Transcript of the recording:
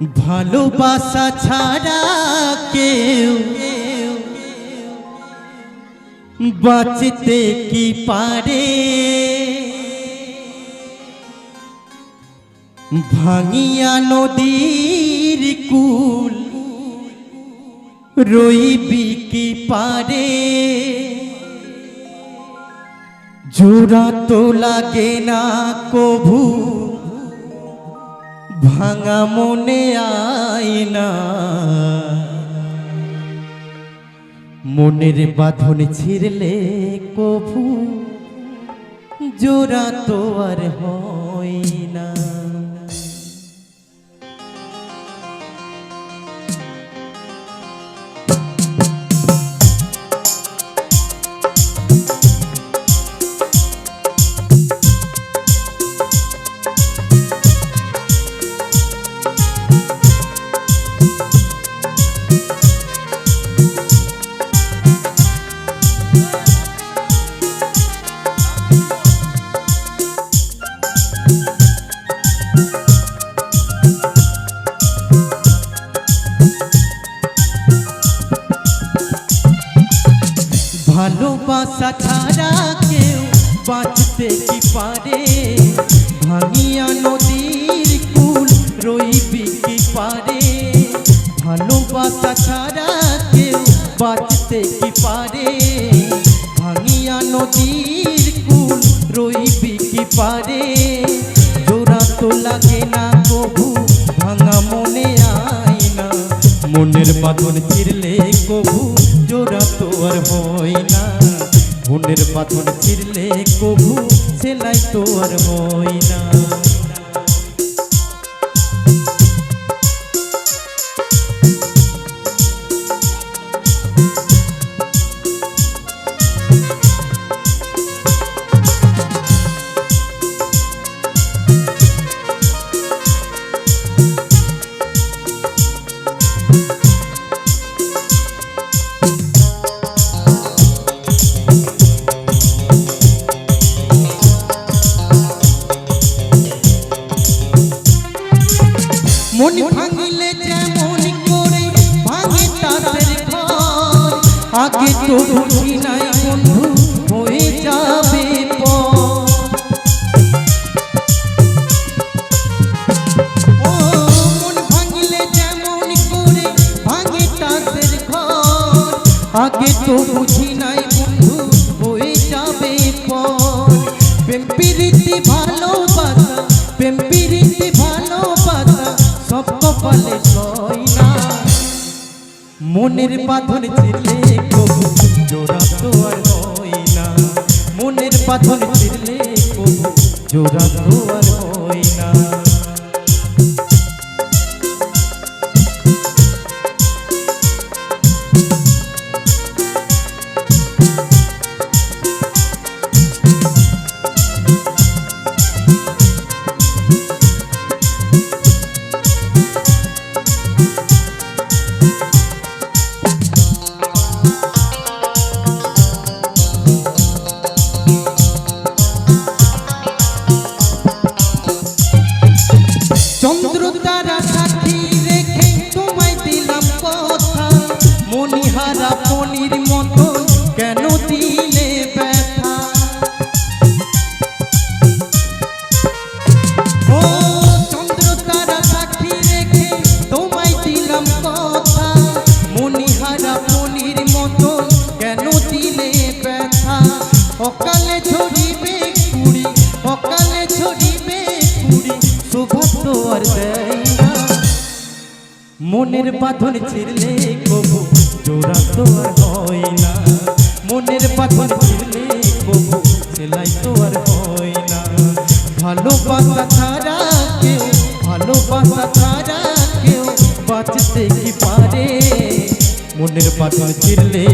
ভালোবাসা ছাড়া কেউ বাঁচতে কি পারে? ভাঙিয়া নদীর কুল রইবি কি পারে? জোড়া তো লাগে না কভু ভাঙা মনে আই না মনের বাঁধন ছিঁড়লে কভু জোড়া তো আর হয়। ভালোবাসা ছাড়া কেউ বাঁচতে কি পারে? ভাঙিয়া নদীর কুল রইবি কি পারে? ভালোবাসা ছাড়া কেউ বাঁচতে কি পারে? ভাঙিয়া নদীর কুল রইবি কি পারে? জোড়া তো লাগে না কবু ভাঙা মনে আয় না। মনের বাঁধন চিরলে বাঁধন ফিরলে কবু সেলাই তোর আর মন ভাঙিলে যেমন করে ভাঙে তাদের ঘর। আগে তো বুঝি নাই বন্ধু হয়ে যাবে আগে তো বুঝি নাই সই না মনের পাথর ছিলে কবু জোড়া তো আর না মনের পাথর কবু জোড়া তো আর না মনের পাথর ছিড়লে কবু, জোড়া তো আর হয় না। মনের পাথর ছিড়লে কবু, সেলাই তো আর হয় না। ভালোবাসা ছাড়া কেউ, ভালোবাসা ছাড়া কেউ বাঁচতে কি পারে? মনের পাথর ছিড়লে